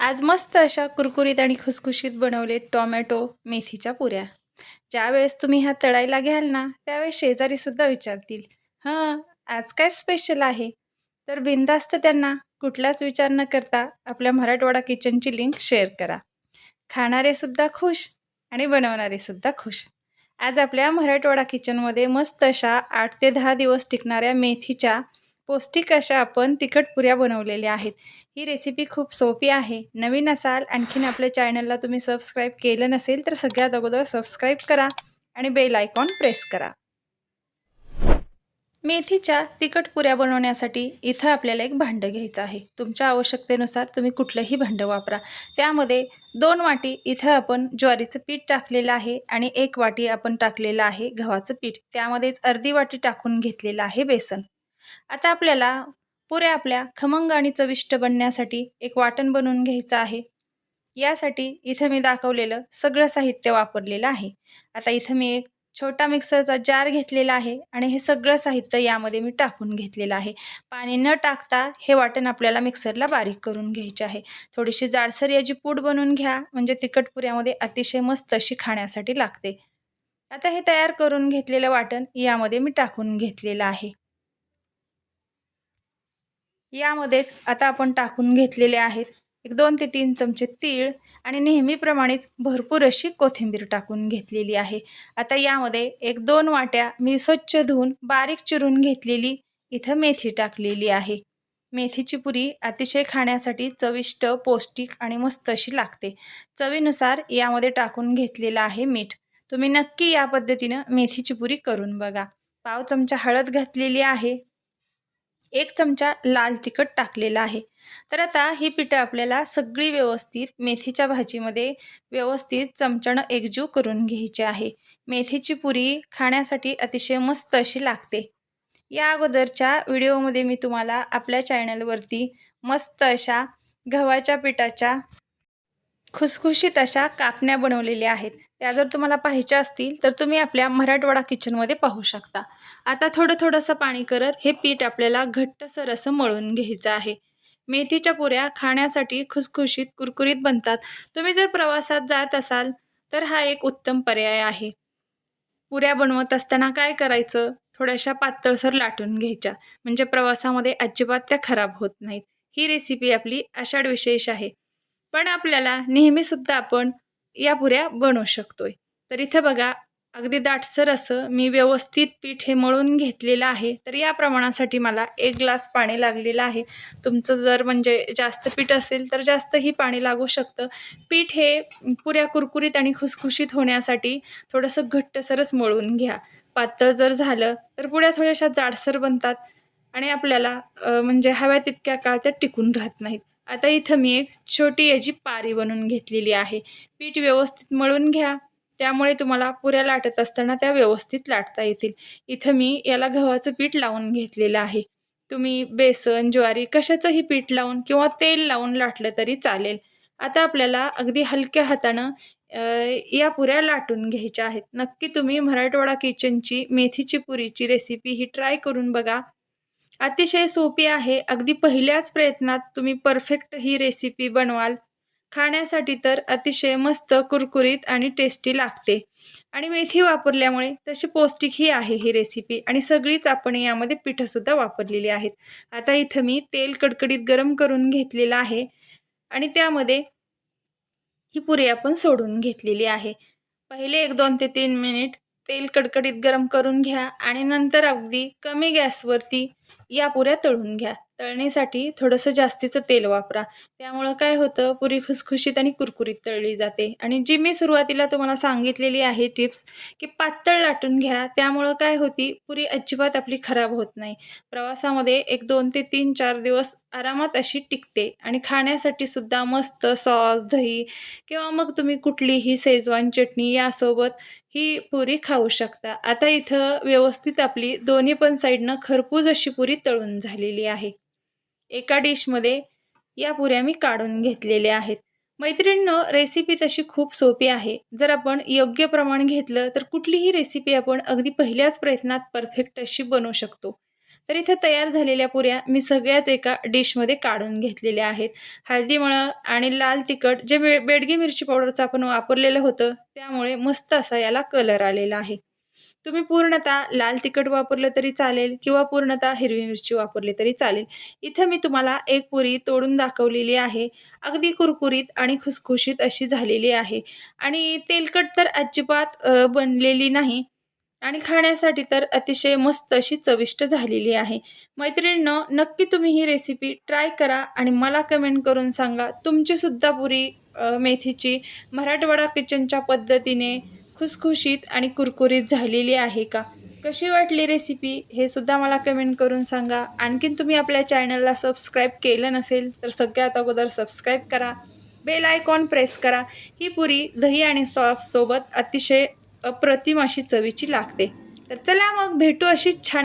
आज मस्त अशा कुरकुरीत आणि खुसखुशीत बनवले टोमॅटो मेथीच्या पुऱ्या. ज्यावेळेस तुम्ही ह्या तळायला घ्याल ना त्यावेळेस शेजारीसुद्धा विचारतील हां आज काय स्पेशल आहे? तर बिंदास्त त्यांना कुठलाच विचार न करता आपल्या मराठवाडा किचनची लिंक शेअर करा. खाणारेसुद्धा खुश आणि बनवणारेसुद्धा खुश. आज आपल्या मराठवाडा किचनमध्ये मस्त अशा आठ ते दहा दिवस टिकणाऱ्या मेथीच्या पौष्टिक अशा आपण तिखट पुऱ्या बनवलेल्या आहेत. ही रेसिपी खूप सोपी आहे. नवीन असाल आणखीन आपल्या चॅनलला तुम्ही सबस्क्राईब केलं नसेल तर सगळ्यात अगोदर सबस्क्राईब करा आणि बेल आयकॉन प्रेस करा. मेथीच्या तिखट पुऱ्या बनवण्यासाठी इथं आपल्याला एक भांडं घ्यायचं आहे. तुमच्या आवश्यकतेनुसार तुम्ही कुठलंही भांडं वापरा. त्यामध्ये दोन वाटी इथं आपण ज्वारीचं पीठ टाकलेलं आहे आणि एक वाटी आपण टाकलेलं आहे गव्हाचं पीठ. त्यामध्येच अर्धी वाटी टाकून घेतलेलं आहे बेसन. आता आपल्याला पुऱ्या आपल्या खमंग आणि चविष्ट बनण्यासाठी एक वाटण बनवून घ्यायचं आहे. यासाठी इथं मी दाखवलेलं सगळं साहित्य वापरलेलं आहे. आता इथं मी एक छोटा मिक्सरचा जार घेतलेला आहे आणि हे सगळं साहित्य यामध्ये मी टाकून घेतलेलं आहे. पाणी न टाकता हे वाटण आपल्याला मिक्सरला बारीक करून घ्यायचे आहे. थोडीशी जाडसर याची पूड बनवून घ्या म्हणजे तिखटपुऱ्यामध्ये अतिशय मस्त अशी खाण्यासाठी लागते. आता हे तयार करून घेतलेलं वाटण यामध्ये मी टाकून घेतलेलं आहे. यामध्येच आता आपण टाकून घेतलेले आहेत. एक दोन ते तीन चमचे तीळ आणि नेहमीप्रमाणेच भरपूर अशी कोथिंबीर टाकून घेतलेली आहे. आता यामध्ये एक दोन वाट्या मी स्वच्छ धुवून बारीक चिरून घेतलेली इथं मेथी टाकलेली आहे. मेथीची पुरी अतिशय खाण्यासाठी चविष्ट पौष्टिक आणि मस्त अशी लागते. चवीनुसार यामध्ये टाकून घेतलेलं आहे मीठ. तुम्ही नक्की या पद्धतीनं मेथीची पुरी करून बघा. पाव चमचा हळद घातलेली आहे. एक चमचा लाल तिखट टाकलेला आहे. तर आता ही पिठं आपल्याला सगळी व्यवस्थित मेथीच्या भाजीमध्ये व्यवस्थित चमच्यानं एकजीव करून घ्यायची आहे. मेथीची पुरी खाण्यासाठी अतिशय मस्त अशी लागते. या अगोदरच्या व्हिडिओमध्ये मी तुम्हाला आपल्या चॅनलवरती मस्त अशा गव्हाच्या पिठाच्या खुसखुशीत अशा कापण्या बनवलेल्या आहेत. त्या जर तुम्हाला पाहायच्या असतील तर तुम्ही आपल्या मराठवाडा किचनमध्ये पाहू शकता. आता थोडं थोडंसं पाणी करत हे पीठ आपल्याला घट्टसर असं मळून घ्यायचं आहे. मेथीच्या पुऱ्या खाण्यासाठी खुसखुशीत कुरकुरीत बनतात. तुम्ही जर प्रवासात जात असाल तर हा एक उत्तम पर्याय आहे. पुऱ्या बनवत असताना काय करायचं? थोड्याशा पातळसर लाटून घ्यायच्या. म्हणजे प्रवासामध्ये अजिबात त्या खराब होत नाहीत. ही रेसिपी आपली आषाढ विशेष आहे. पण आपल्याला नेहमीसुद्धा आपण या पुऱ्या बनवू शकतोय. तर इथं बघा अगदी दाटसर असं मी व्यवस्थित पीठ हे मळून घेतलेलं आहे. तर या प्रमाणासाठी मला एक ग्लास पाणी लागलेलं आहे. तुमचं जर म्हणजे जास्त पीठ असेल तर जास्तही पाणी लागू शकतं. पीठ हे पुऱ्या कुरकुरीत आणि खुसखुशीत होण्यासाठी थोडंसं घट्टसरच मळून घ्या. पातळ जर झालं तर पुऱ्या थोड्याशा जाडसर बनतात आणि आपल्याला म्हणजे हव्या तितक्या काळ त्या टिकून राहत नाहीत. आता इथं मी एक छोटी याची पारी बनवून घेतलेली आहे. पीठ व्यवस्थित मळून घ्या. त्यामुळे तुम्हाला पुऱ्या लाटत असताना त्या व्यवस्थित लाटता येतील. इथं मी याला गव्हाचं पीठ लावून घेतलेलं आहे. तुम्ही बेसन ज्वारी कशाचंही पीठ लावून किंवा तेल लावून लाटलं तरी चालेल. आता आपल्याला अगदी हलक्या हातानं या पुऱ्या लाटून घ्यायच्या आहेत. नक्की तुम्ही मराठवाडा किचनची मेथीची पुरीची रेसिपी ही ट्राय करून बघा. अतिशय सोपी आहे. अगदी पहिल्याच प्रयत्नात तुम्ही परफेक्ट ही रेसिपी बनवाल. खाण्यासाठी तर अतिशय मस्त कुरकुरीत आणि टेस्टी लागते. आणि मेथी वापरल्यामुळे तशी पौष्टिकही आहे ही रेसिपी आणि सगळीच आपण यामध्ये पिठंसुद्धा वापरलेली आहेत. आता इथं मी तेल कडकडीत गरम करून घेतलेलं आहे आणि त्यामध्ये ही पुरी आपण सोडून घेतलेली आहे. पहिले एक दोन ते तीन मिनिट तेल कडकडीत गरम करून घ्या आणि नंतर अगदी कमी गॅसवरती या पुऱ्या तळून घ्या. तळणीसाठी थोडंसं जास्तीचं तेल वापरा. त्यामुळं काय होतं पुरी खुसखुशीत आणि कुरकुरीत तळली जाते. आणि जी मी सुरुवातीला तुम्हाला सांगितलेली आहे टिप्स की पातळ लाटून घ्या. त्यामुळं काय होती पुरी अजिबात आपली खराब होत नाही. प्रवासामध्ये एक दोन ते तीन चार दिवस आरामात अशी टिकते. आणि खाण्यासाठी सुद्धा मस्त सॉस दही किंवा मग तुम्ही कुठलीही शेजवान चटणी यासोबत ही पुरी खाऊ शकता. आता इथं व्यवस्थित आपली दोन्ही पण साईडनं खरपूज अशी पुरी तळून झालेली आहे. एका डिशमध्ये या पुऱ्या मी काढून घेतलेल्या आहेत. मैत्रिणींनो रेसिपी तशी खूप सोपी आहे. जर आपण योग्य प्रमाण घेतलं तर कुठलीही रेसिपी आपण अगदी पहिल्याच प्रयत्नात परफेक्ट अशी बनवू शकतो. तर इथे तयार झालेल्या पुऱ्या मी सगळ्याच एका डिशमध्ये काढून घेतलेल्या आहेत. हळदीमळं आणि लाल तिखट जे बे बेडगी मिरची पावडरचं आपण वापरलेलं होतं त्यामुळे मस्त असा याला कलर आलेला आहे. तुम्ही पूर्णतः लाल तिखट वापरलं तरी चालेल किंवा पूर्णतः हिरवी मिरची वापरली तरी चालेल. इथं मी तुम्हाला एक पुरी तोडून दाखवलेली आहे. अगदी कुरकुरीत आणि खुसखुशीत अशी झालेली आहे. आणि तेलकट तर अजिबात बनलेली नाही. आणि खाण्यासाठी तर अतिशय मस्त अशी चविष्ट झालेली आहे. मैत्रिणींनो नक्की तुम्ही ही रेसिपी ट्राय करा आणि मला कमेंट करून सांगा तुमचीसुद्धा पुरी मेथीची मराठवाडा किचनच्या पद्धतीने खुसखुशीत आणि कुरकुरीत झालेली आहे का? कशी वाटली रेसिपी हे सुद्धा मला कमेंट करून सांगा. आणखीन तुम्ही आपल्या चॅनलला सबस्क्राईब केलं नसेल तर सगळ्यात अगोदर सबस्क्राईब करा. बेल आयकॉन प्रेस करा. ही पुरी दही आणि सॉससोबत अतिशय अप्रतिम अशी चवीची लागते. तर चला मग भेटू अशी छान